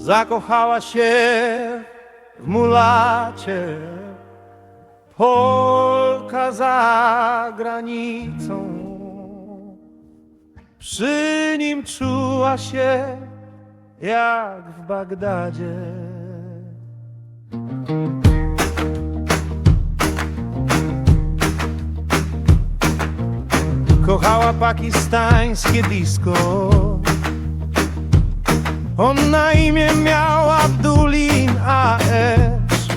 Zakochała się w mulacie Polka za granicą. Przy nim czuła się jak w Bagdadzie. Kochała pakistańskie disco On na imię miał Abdulin A.S.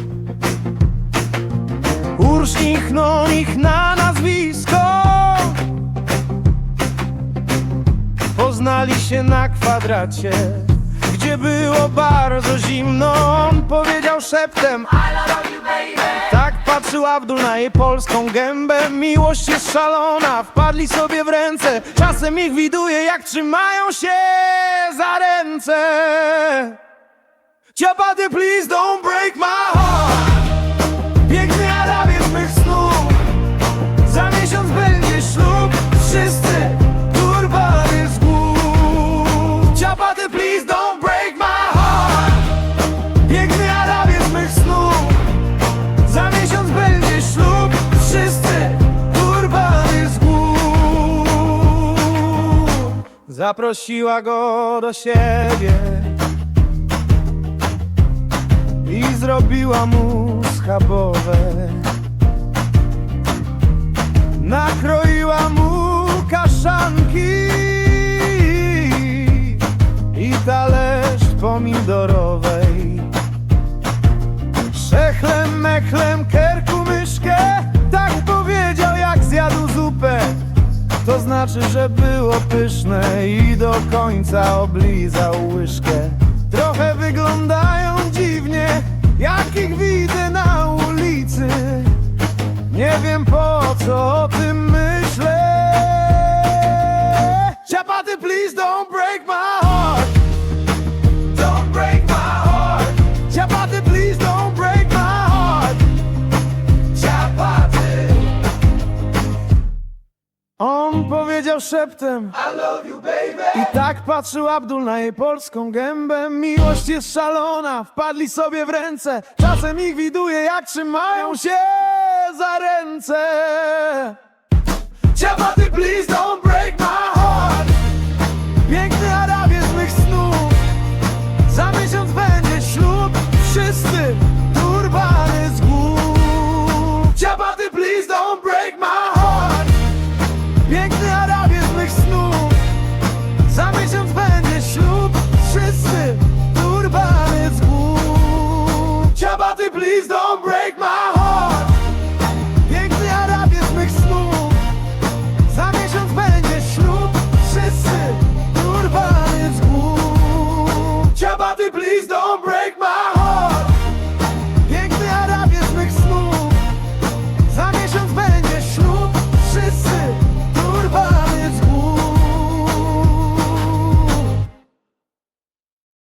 Ursnichnął ich na nazwisko. Poznali się na kwadracie Gdzie było bardzo zimno. On powiedział szeptem tak patrzył Abdul na jej polską gębę. Miłość jest szalona, wpadli sobie w ręce. Czasem ich widuje jak trzymają się za ręce Ciapaty please don't break my Zaprosiła go do siebie I zrobiła mu schabowe. Nakroiła mu kaszanki I talerz pomidorowej znaczy, że było pyszne I do końca oblizał łyżkę. Trochę wyglądają dziwnie Jak ich widzę na ulicy. Nie wiem po co o tym myślę. Ciapaty, please don't break my powiedział szeptem. I love you baby I tak patrzył Abdul na jej polską gębę. Miłość jest szalona, wpadli sobie w ręce. Czasem ich widuje jak trzymają się za ręce please don't break